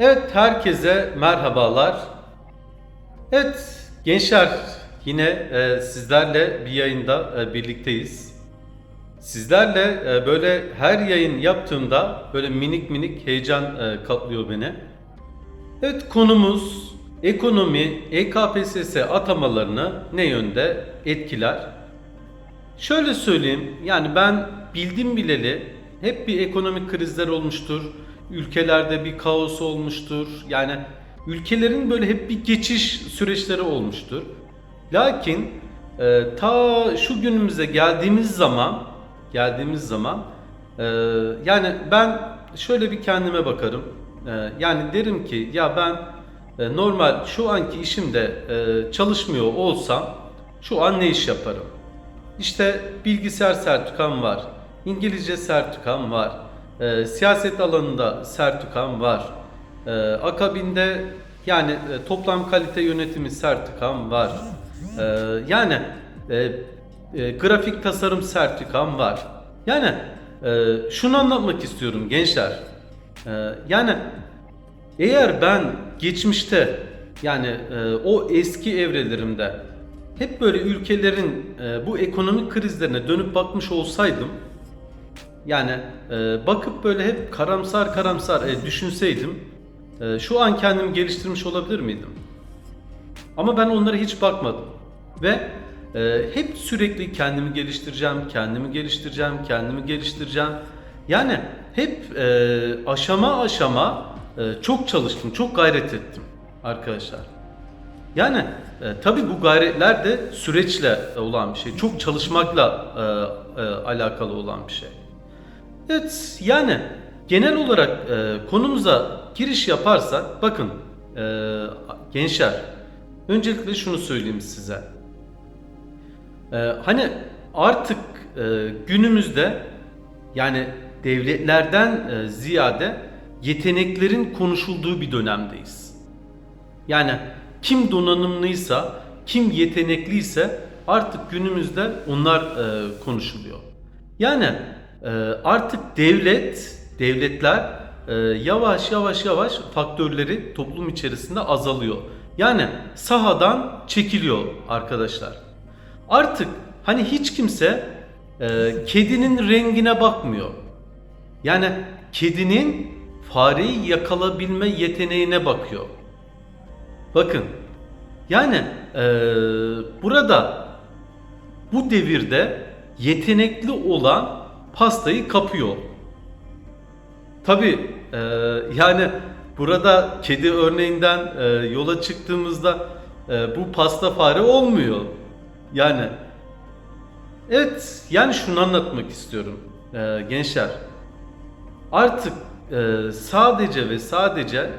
Evet, herkese merhabalar. Evet, gençler yine e, sizlerle bir yayında e, birlikteyiz. Sizlerle e, böyle her yayın yaptığımda böyle minik minik heyecan e, kaplıyor beni. Evet, konumuz ekonomi, EKPSS atamalarını ne yönde etkiler? Şöyle söyleyeyim, yani ben bildim bileli hep bir ekonomik krizler olmuştur. Ülkelerde bir kaos olmuştur. Yani ülkelerin böyle hep bir geçiş süreçleri olmuştur. Lakin e, ta şu günümüze geldiğimiz zaman, geldiğimiz zaman e, yani ben şöyle bir kendime bakarım. E, yani derim ki ya ben e, normal şu anki işimde e, çalışmıyor olsam şu an ne iş yaparım? İşte bilgisayar sertifikam var, İngilizce sertifikam var, e, siyaset alanında sertifikam var, e, akabinde yani e, toplam kalite yönetimi sertifikam var, E, yani e, e, grafik tasarım sertifikam var. Yani e, şunu anlatmak istiyorum gençler. E, yani eğer ben geçmişte yani e, o eski evrelerimde hep böyle ülkelerin e, bu ekonomik krizlerine dönüp bakmış olsaydım yani e, bakıp böyle hep karamsar karamsar e, düşünseydim e, şu an kendimi geliştirmiş olabilir miydim? Ama ben onlara hiç bakmadım ve e, hep sürekli kendimi geliştireceğim, kendimi geliştireceğim, kendimi geliştireceğim. Yani hep e, aşama aşama e, çok çalıştım, çok gayret ettim arkadaşlar. Yani e, tabii bu gayretler de süreçle olan bir şey. Çok çalışmakla e, e, alakalı olan bir şey. Evet yani genel olarak e, konumuza giriş yaparsak bakın e, gençler öncelikle şunu söyleyeyim size. E, hani artık e, günümüzde yani devletlerden e, ziyade yeteneklerin konuşulduğu bir dönemdeyiz. Yani kim donanımlıysa, kim yetenekliyse artık günümüzde onlar e, konuşuluyor. Yani artık devlet, devletler e, yavaş yavaş yavaş faktörleri toplum içerisinde azalıyor. Yani sahadan çekiliyor arkadaşlar. Artık hani hiç kimse e, kedinin rengine bakmıyor. Yani kedinin fareyi yakalabilme yeteneğine bakıyor. Bakın yani eee, burada bu devirde yetenekli olan pastayı kapıyor. Tabi yani burada kedi örneğinden eee, yola çıktığımızda eee, bu pasta fare olmuyor. Yani evet yani şunu anlatmak istiyorum eee, gençler. Artık eee, sadece ve sadece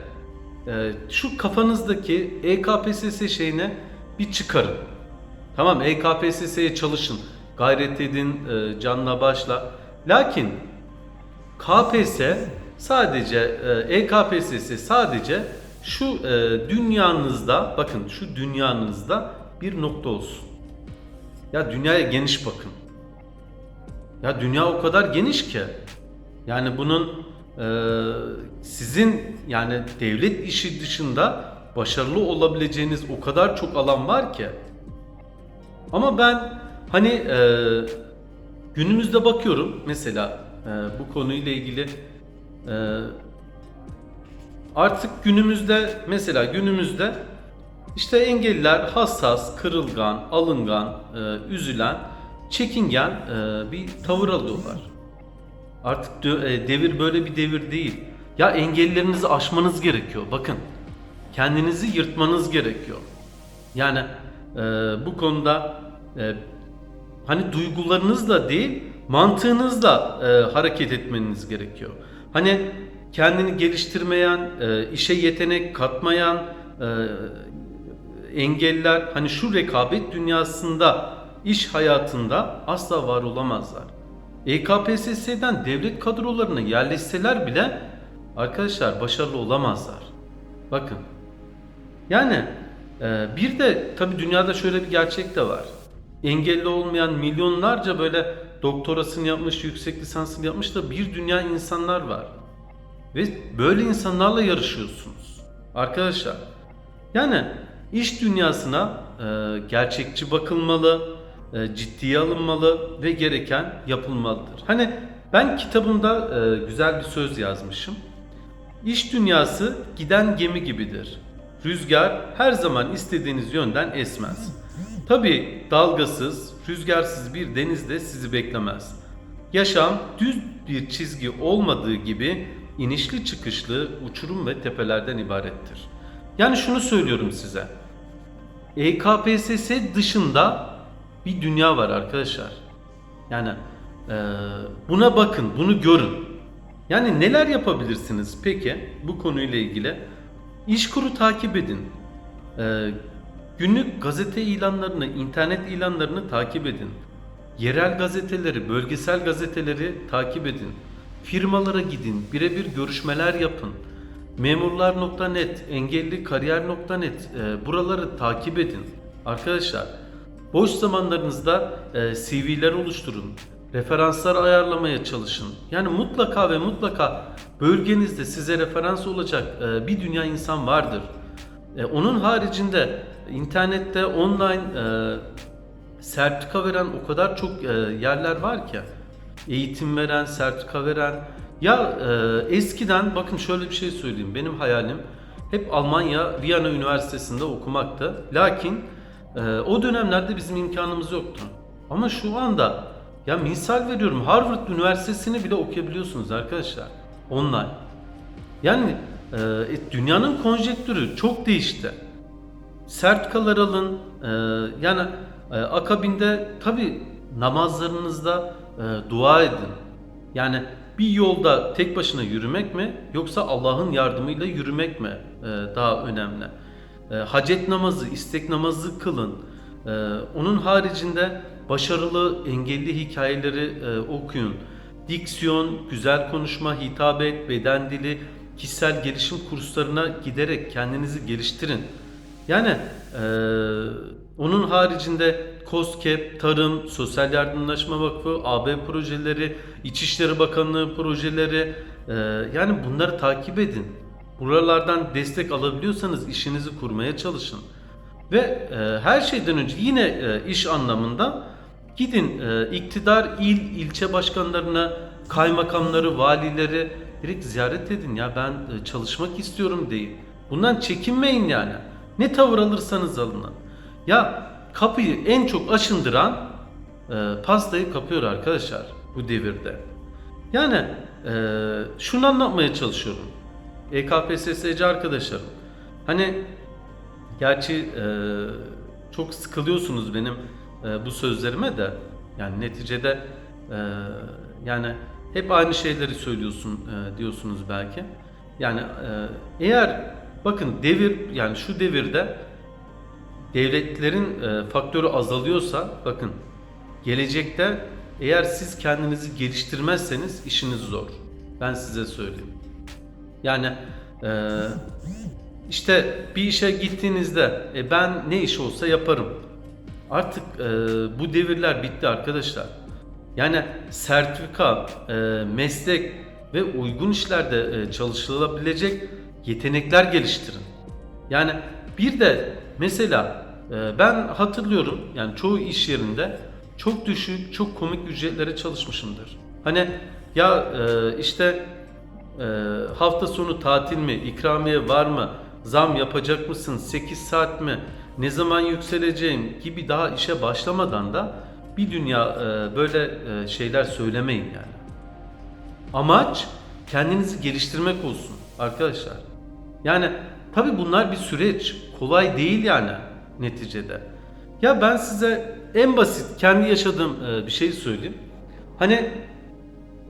ee, şu kafanızdaki E EKPSS şeyine bir çıkarın. Tamam E EKPSS'ye çalışın. Gayret edin, e, canla başla. Lakin KPS sadece e, EKPSS sadece şu e, dünyanızda bakın şu dünyanızda bir nokta olsun. Ya dünyaya geniş bakın. Ya dünya o kadar geniş ki. Yani bunun e, sizin yani devlet işi dışında başarılı olabileceğiniz o kadar çok alan var ki. Ama ben hani e, günümüzde bakıyorum mesela e, bu konuyla ilgili e, artık günümüzde mesela günümüzde işte engelliler hassas, kırılgan, alıngan, e, üzülen, çekingen e, bir tavır alıyorlar. Artık dö- e, devir böyle bir devir değil. Ya engellerinizi aşmanız gerekiyor. Bakın. Kendinizi yırtmanız gerekiyor. Yani e, bu konuda e, hani duygularınızla değil mantığınızla e, hareket etmeniz gerekiyor. Hani kendini geliştirmeyen, e, işe yetenek katmayan e, engeller hani şu rekabet dünyasında, iş hayatında asla var olamazlar. EKPSS'den devlet kadrolarına yerleşseler bile arkadaşlar başarılı olamazlar. Bakın. Yani e, bir de tabi dünyada şöyle bir gerçek de var. Engelli olmayan milyonlarca böyle doktorasını yapmış, yüksek lisansını yapmış da bir dünya insanlar var. Ve böyle insanlarla yarışıyorsunuz. Arkadaşlar yani iş dünyasına e, gerçekçi bakılmalı, e, ciddiye alınmalı ve gereken yapılmalıdır. Hani ben kitabımda e, güzel bir söz yazmışım. İş dünyası giden gemi gibidir. Rüzgar her zaman istediğiniz yönden esmez. Tabi dalgasız, rüzgarsız bir denizde sizi beklemez. Yaşam düz bir çizgi olmadığı gibi inişli çıkışlı uçurum ve tepelerden ibarettir. Yani şunu söylüyorum size. EKPSS dışında bir dünya var arkadaşlar. Yani e, buna bakın, bunu görün. Yani neler yapabilirsiniz peki bu konuyla ilgili? İşkuru takip edin. E, günlük gazete ilanlarını, internet ilanlarını takip edin. Yerel gazeteleri, bölgesel gazeteleri takip edin. Firmalara gidin, birebir görüşmeler yapın. Memurlar.net, engellikariyer.net e, buraları takip edin. Arkadaşlar boş zamanlarınızda e, CV'ler oluşturun. Referanslar ayarlamaya çalışın. Yani mutlaka ve mutlaka bölgenizde size referans olacak e, bir dünya insan vardır. E, onun haricinde internette online e, sertifika veren o kadar çok e, yerler var ki eğitim veren, sertifika veren. Ya e, eskiden bakın şöyle bir şey söyleyeyim. Benim hayalim hep Almanya Viyana Üniversitesi'nde okumaktı. Lakin e, o dönemlerde bizim imkanımız yoktu. Ama şu anda ya misal veriyorum Harvard Üniversitesi'ni bile okuyabiliyorsunuz arkadaşlar online. Yani e, e, dünyanın konjektürü çok değişti sertikalar alın. Ee, yani e, akabinde tabi namazlarınızda e, dua edin. Yani bir yolda tek başına yürümek mi yoksa Allah'ın yardımıyla yürümek mi e, daha önemli? E, hacet namazı, istek namazı kılın. E, onun haricinde başarılı engelli hikayeleri e, okuyun. Diksiyon, güzel konuşma, hitabet, beden dili, kişisel gelişim kurslarına giderek kendinizi geliştirin. Yani eee, onun haricinde KOSGEB, Tarım, Sosyal Yardımlaşma Vakfı, AB projeleri, İçişleri Bakanlığı projeleri eee, yani bunları takip edin. Buralardan destek alabiliyorsanız işinizi kurmaya çalışın. Ve eee, her şeyden önce yine eee, iş anlamında gidin eee, iktidar il, ilçe başkanlarına, kaymakamları, valileri direkt ziyaret edin ya ben eee, çalışmak istiyorum deyin. Bundan çekinmeyin yani. Ne tavır alırsanız alın. Ya kapıyı en çok aşındıran e, pastayı kapıyor arkadaşlar bu devirde. Yani e, şunu anlatmaya çalışıyorum. EKPSS'ci arkadaşlarım. Hani gerçi e, çok sıkılıyorsunuz benim e, bu sözlerime de. Yani neticede e, yani hep aynı şeyleri söylüyorsun e, diyorsunuz belki. Yani e, eğer bakın devir yani şu devirde devletlerin e, faktörü azalıyorsa bakın gelecekte eğer siz kendinizi geliştirmezseniz işiniz zor. Ben size söyleyeyim. Yani e, işte bir işe gittiğinizde e, ben ne iş olsa yaparım. Artık e, bu devirler bitti arkadaşlar. Yani sertifika, e, meslek ve uygun işlerde e, çalışılabilecek yetenekler geliştirin. Yani bir de mesela e, ben hatırlıyorum yani çoğu iş yerinde çok düşük, çok komik ücretlere çalışmışımdır. Hani ya e, işte e, hafta sonu tatil mi, ikramiye var mı, zam yapacak mısın, 8 saat mi, ne zaman yükseleceğim gibi daha işe başlamadan da bir dünya böyle şeyler söylemeyin yani. Amaç kendinizi geliştirmek olsun arkadaşlar. Yani tabi bunlar bir süreç. Kolay değil yani neticede. Ya ben size en basit kendi yaşadığım e, bir şey söyleyeyim. Hani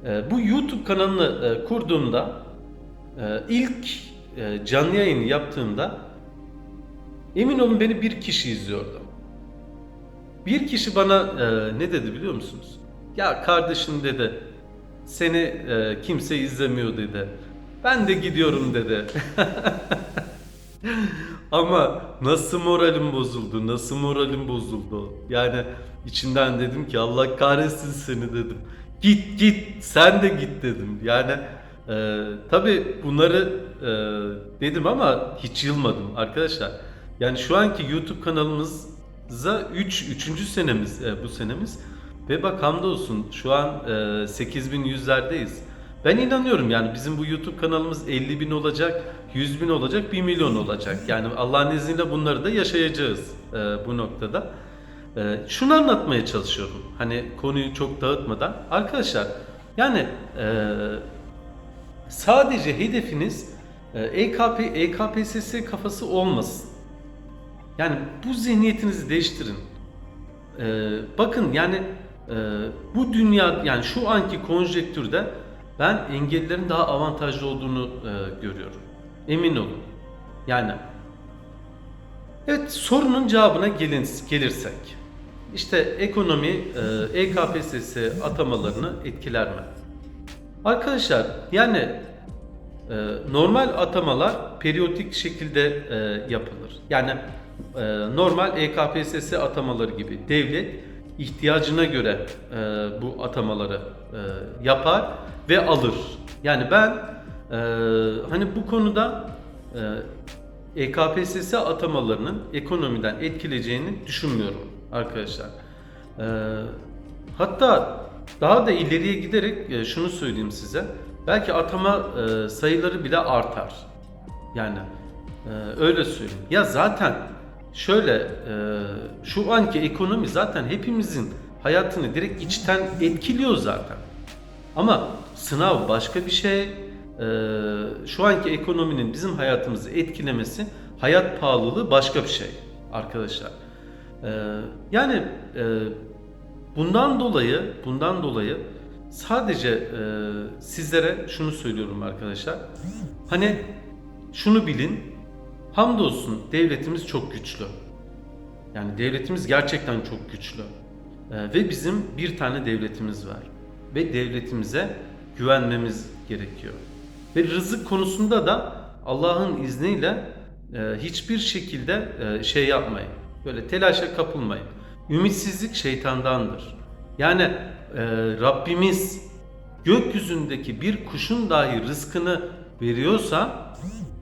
e, bu YouTube kanalını e, kurduğumda ilk canlı yayını yaptığımda emin olun beni bir kişi izliyordu. Bir kişi bana ne dedi biliyor musunuz? Ya kardeşim dedi seni kimse izlemiyor dedi. Ben de gidiyorum dedi. Ama nasıl moralim bozuldu, nasıl moralim bozuldu. Yani içinden dedim ki Allah kahretsin seni dedim. Git git sen de git dedim. Yani Ee, tabii bunları e, dedim ama hiç yılmadım arkadaşlar. Yani şu anki YouTube kanalımıza 3 3. senemiz e, bu senemiz ve bak hamdolsun şu an e, 8100'lerdeyiz. Ben inanıyorum yani bizim bu YouTube kanalımız 50 bin olacak, 100 bin olacak, 1 milyon olacak. Yani Allah'ın izniyle bunları da yaşayacağız e, bu noktada. E, şunu anlatmaya çalışıyorum. Hani konuyu çok dağıtmadan. Arkadaşlar yani e, sadece hedefiniz e, EKP, EKPSS kafası olmasın. Yani bu zihniyetinizi değiştirin. Ee, bakın yani e, bu dünya yani şu anki konjektürde ben engellilerin daha avantajlı olduğunu e, görüyorum. Emin olun. Yani evet sorunun cevabına gelin, gelirsek. İşte ekonomi e, EKPSS atamalarını etkiler mi? Arkadaşlar yani e, normal atamalar periyodik şekilde e, yapılır. Yani e, normal EKPSS atamaları gibi devlet ihtiyacına göre e, bu atamaları e, yapar ve alır. Yani ben e, hani bu konuda e, EKPSS atamalarının ekonomiden etkileyeceğini düşünmüyorum arkadaşlar. E, hatta daha da ileriye giderek e, şunu söyleyeyim size. Belki atama e, sayıları bile artar. Yani e, öyle söyleyeyim. Ya zaten şöyle e, şu anki ekonomi zaten hepimizin hayatını direkt içten etkiliyor zaten. Ama sınav başka bir şey. E, şu anki ekonominin bizim hayatımızı etkilemesi, hayat pahalılığı başka bir şey arkadaşlar. E, yani e, bundan dolayı, bundan dolayı sadece e, sizlere şunu söylüyorum arkadaşlar. Hani şunu bilin, hamdolsun devletimiz çok güçlü. Yani devletimiz gerçekten çok güçlü. E, ve bizim bir tane devletimiz var. Ve devletimize güvenmemiz gerekiyor. Ve rızık konusunda da Allah'ın izniyle e, hiçbir şekilde e, şey yapmayın. Böyle telaşa kapılmayın. Ümitsizlik şeytandandır. Yani e, Rabbimiz gökyüzündeki bir kuşun dahi rızkını veriyorsa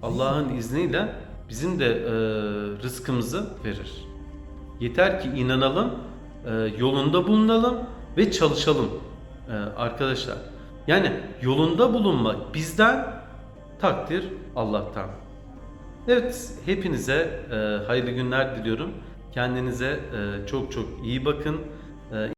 Allah'ın izniyle bizim de e, rızkımızı verir. Yeter ki inanalım, e, yolunda bulunalım ve çalışalım e, arkadaşlar. Yani yolunda bulunmak bizden, takdir Allah'tan. Evet, hepinize e, hayırlı günler diliyorum. Kendinize e, çok çok iyi bakın. E,